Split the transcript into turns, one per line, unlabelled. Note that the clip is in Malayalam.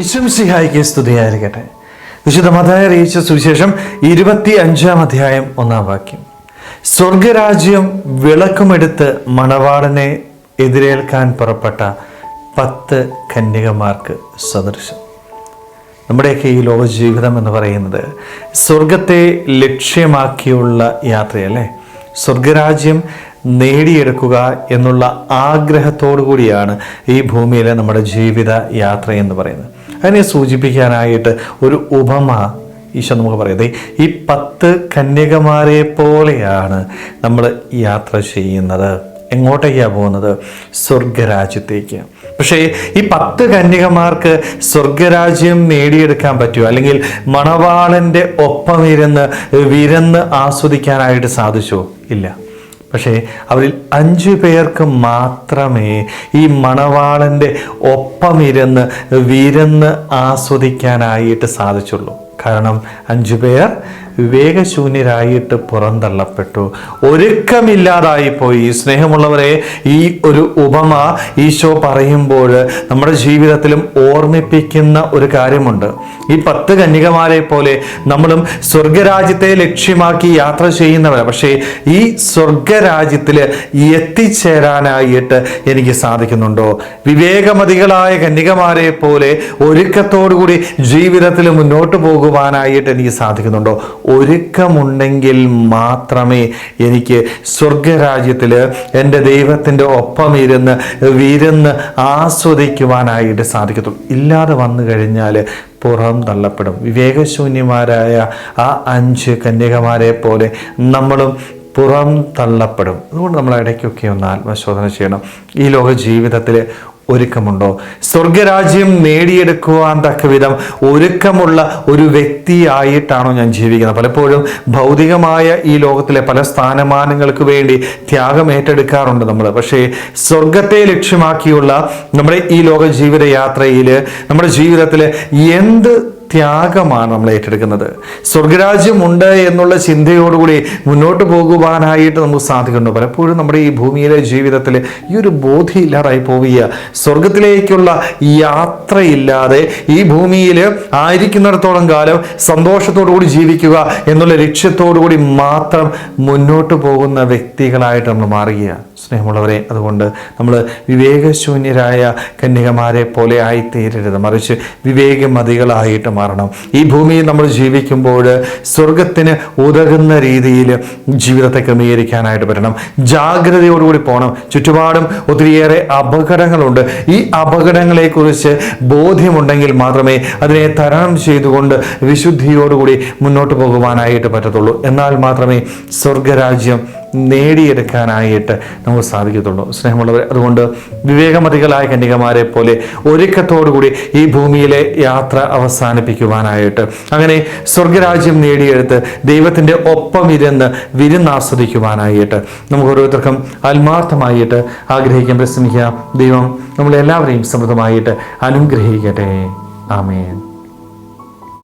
ഇശംസിഹായിക്ക് സ്തുതിയായിരിക്കട്ടെ. വിശുദ്ധ മതായ അറിയിച്ച സുവിശേഷം ഇരുപത്തി അഞ്ചാം അധ്യായം ഒന്നാം വാക്യം. സ്വർഗരാജ്യം വിളക്കുമെടുത്ത് മണവാളനെ എതിരേൽക്കാൻ പുറപ്പെട്ട പത്ത് കന്യകമാർക്ക് സദൃശം. നമ്മുടെയൊക്കെ ഈ ലോക ജീവിതം എന്ന് പറയുന്നത് സ്വർഗത്തെ ലക്ഷ്യമാക്കിയുള്ള യാത്രയല്ലേ? സ്വർഗരാജ്യം നേടിയെടുക്കുക എന്നുള്ള ആഗ്രഹത്തോടു കൂടിയാണ് ഈ ഭൂമിയിലെ നമ്മുടെ ജീവിത യാത്ര എന്ന് പറയുന്നത്. അതിനെ സൂചിപ്പിക്കാനായിട്ട് ഒരു ഉപമ ഈശോ നമുക്ക് പറയുന്നത്. ഈ പത്ത് കന്യകമാരെ പോലെയാണ് നമ്മൾ യാത്ര ചെയ്യുന്നത്. എങ്ങോട്ടേക്കാണ് പോകുന്നത്? സ്വർഗരാജ്യത്തേക്ക്. പക്ഷേ ഈ പത്ത് കന്യകമാർക്ക് സ്വർഗരാജ്യം നേടിയെടുക്കാൻ പറ്റുമോ? അല്ലെങ്കിൽ മണവാളന്റെ ഒപ്പം ഇരുന്ന് വിരന്ന് ആസ്വദിക്കാനായിട്ട് സാധിച്ചോ? ഇല്ല. പക്ഷേ അവരിൽ അഞ്ചു പേർക്ക് മാത്രമേ ഈ മണവാളന്റെ ഒപ്പമിരുന്ന് വിരുന്ന് ആസ്വദിക്കാനായിട്ട് സാധിച്ചുള്ളൂ. കാരണം അഞ്ചു പേർ വിവേകശൂന്യരായിട്ട് പുറന്തള്ളപ്പെട്ടു. ഒരുക്കമില്ലാതായി പോയി. സ്നേഹമുള്ളവരെ ഈ ഒരു ഉപമ ഈശോ പറയുമ്പോൾ നമ്മുടെ ജീവിതത്തിലും ഓർമ്മിപ്പിക്കുന്ന ഒരു കാര്യമുണ്ട്. ഈ പത്ത് കന്യകമാരെ പോലെ നമ്മളും സ്വർഗരാജ്യത്തെ ലക്ഷ്യമാക്കി യാത്ര ചെയ്യുന്നവരാണ് പക്ഷേ ഈ സ്വർഗരാജ്യത്തിൽ എത്തിച്ചേരാനായിട്ട് എനിക്ക് സാധിക്കുന്നുണ്ടോ? വിവേകമതികളായ കന്യകമാരെ പോലെ ഒരുക്കത്തോടുകൂടി ജീവിതത്തിൽ മുന്നോട്ട് പോകുവാനായിട്ട് എനിക്ക് സാധിക്കുന്നുണ്ടോ? ഒരുക്കമുണ്ടെങ്കിൽ മാത്രമേ എനിക്ക് സ്വർഗരാജ്യത്തിൽ എന്റെ ദൈവത്തിന്റെ ഒപ്പം ഇരുന്ന് വിരുന്ന് ആസ്വദിക്കുവാനായിട്ട് സാധിക്കത്തുള്ളൂ. ഇല്ലാതെ വന്നു കഴിഞ്ഞാൽ പുറം തള്ളപ്പെടും. വിവേകശൂന്യമാരായ ആ അഞ്ച് കന്യകമാരെ പോലെ നമ്മളും പുറം തള്ളപ്പെടും. അതുകൊണ്ട് നമ്മൾ ഇടയ്ക്കൊക്കെ ഒന്ന് ആത്മശോധന ചെയ്യണം. ഈ ലോക ജീവിതത്തിൽ ഒരുക്കമുണ്ടോ? സ്വർഗരാജ്യം നേടിയെടുക്കുവാൻ തക്ക വിധം ഒരുക്കമുള്ള ഒരു വ്യക്തിയായിട്ടാണോ ഞാൻ ജീവിക്കുന്നത്? പലപ്പോഴും ഭൗതികമായ ഈ ലോകത്തിലെ പല സ്ഥാനമാനങ്ങൾക്ക് വേണ്ടി ത്യാഗം ഏറ്റെടുക്കാറുണ്ട് നമ്മൾ. പക്ഷേ സ്വർഗത്തെ ലക്ഷ്യമാക്കിയുള്ള നമ്മുടെ ഈ ലോക ജീവിത യാത്രയിൽ നമ്മുടെ ജീവിതത്തിൽ എന്ത് ത്യാഗമാണ് നമ്മൾ ഏറ്റെടുക്കുന്നത്. സ്വർഗരാജ്യമുണ്ട് എന്നുള്ള ചിന്തയോടുകൂടി മുന്നോട്ട് പോകുവാനായിട്ട് നമുക്ക് സാധിക്കുന്നു. പലപ്പോഴും നമ്മുടെ ഈ ഭൂമിയിലെ ജീവിതത്തിൽ ഈ ഒരു ബോധ്യം ഇല്ലാതായി പോവുക സ്വർഗത്തിലേക്കുള്ള യാത്രയില്ലാതെ ഈ ഭൂമിയിൽ ആയിരിക്കുന്നിടത്തോളം കാലം സന്തോഷത്തോടു കൂടി ജീവിക്കുക എന്നുള്ള ലക്ഷ്യത്തോടു കൂടി മാത്രം മുന്നോട്ട് പോകുന്ന വ്യക്തികളായിട്ട് നമ്മൾ മാറുക സ്നേഹമുള്ളവരെ അതുകൊണ്ട് നമ്മൾ വിവേകശൂന്യരായ കന്യകമാരെ പോലെ ആയിത്തീരരുത്. മറിച്ച് വിവേകമതികളായിട്ട് മാറണം. ഈ ഭൂമിയിൽ നമ്മൾ ജീവിക്കുമ്പോൾ സ്വർഗത്തിന് ഉതകുന്ന രീതിയിൽ ജീവിതത്തെ ക്രമീകരിക്കാനായിട്ട് പറ്റണം ജാഗ്രതയോടുകൂടി പോകണം. ചുറ്റുപാടും ഒത്തിരിയേറെ അപകടങ്ങളുണ്ട്. ഈ അപകടങ്ങളെക്കുറിച്ച് ബോധ്യമുണ്ടെങ്കിൽ മാത്രമേ അതിനെ തരണം ചെയ്തുകൊണ്ട് വിശുദ്ധിയോടുകൂടി മുന്നോട്ട് പോകുവാനായിട്ട് പറ്റത്തുള്ളൂ. എന്നാൽ മാത്രമേ സ്വർഗരാജ്യം നേടിയെടുക്കാനായിട്ട് നമുക്ക് സാധിക്കത്തുള്ളൂ. സ്നേഹമുള്ളവർ അതുകൊണ്ട് വിവേകമതികളായ കന്യകമാരെ പോലെ ഒരുക്കത്തോടുകൂടി ഈ ഭൂമിയിലെ യാത്ര അവസാനിപ്പിക്കുവാനായിട്ട്. അങ്ങനെ സ്വർഗരാജ്യം നേടിയെടുത്ത് ദൈവത്തിന്റെ ഒപ്പം ഇരുന്ന് വിരുന്നാസ്വദിക്കുവാനായിട്ട് നമുക്ക് ഓരോരുത്തർക്കും ആത്മാർത്ഥമായിട്ട് ആഗ്രഹിക്കാൻ പ്രശ്നിക്കുക ദൈവം നമ്മളെല്ലാവരെയും സമൃദ്ധമായിട്ട് അനുഗ്രഹിക്കട്ടെ. ആമേൻ.